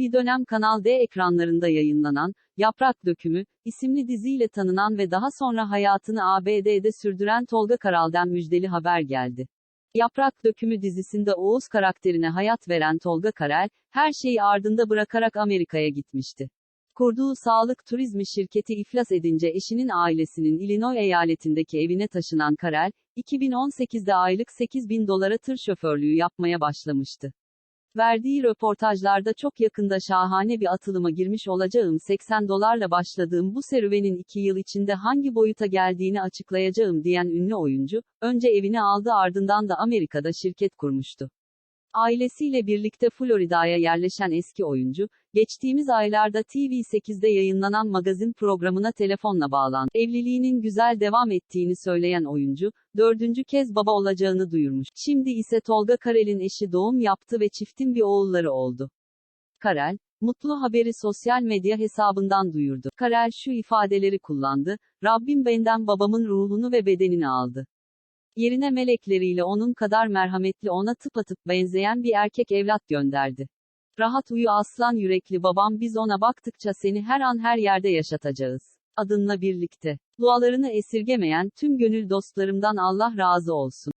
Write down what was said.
Bir dönem Kanal D ekranlarında yayınlanan, Yaprak Dökümü, isimli diziyle tanınan ve daha sonra hayatını ABD'de sürdüren Tolga Karal'den müjdeli haber geldi. Yaprak Dökümü dizisinde Oğuz karakterine hayat veren Tolga Karel, her şeyi ardında bırakarak Amerika'ya gitmişti. Kurduğu sağlık turizmi şirketi iflas edince eşinin ailesinin Illinois eyaletindeki evine taşınan Karel, 2018'de aylık 8 bin dolara tır şoförlüğü yapmaya başlamıştı. Verdiği röportajlarda çok yakında şahane bir atılıma girmiş olacağım 80 dolarla başladığım bu serüvenin 2 yıl içinde hangi boyuta geldiğini açıklayacağım diyen ünlü oyuncu, önce evini aldı ardından da Amerika'da şirket kurmuştu. Ailesiyle birlikte Florida'ya yerleşen eski oyuncu, geçtiğimiz aylarda TV8'de yayınlanan magazin programına telefonla bağlandı. Evliliğinin güzel devam ettiğini söyleyen oyuncu, dördüncü kez baba olacağını duyurmuş. Şimdi ise Tolga Karel'in eşi doğum yaptı ve çiftin bir oğulları oldu. Karel, mutlu haberi sosyal medya hesabından duyurdu. Karel şu ifadeleri kullandı, Rabbim benden babamın ruhunu ve bedenini aldı. Yerine melekleriyle onun kadar merhametli ona tıpatıp benzeyen bir erkek evlat gönderdi. Rahat uyu aslan yürekli babam biz ona baktıkça seni her an her yerde yaşatacağız. Adınla birlikte. Dualarını esirgemeyen tüm gönül dostlarımdan Allah razı olsun.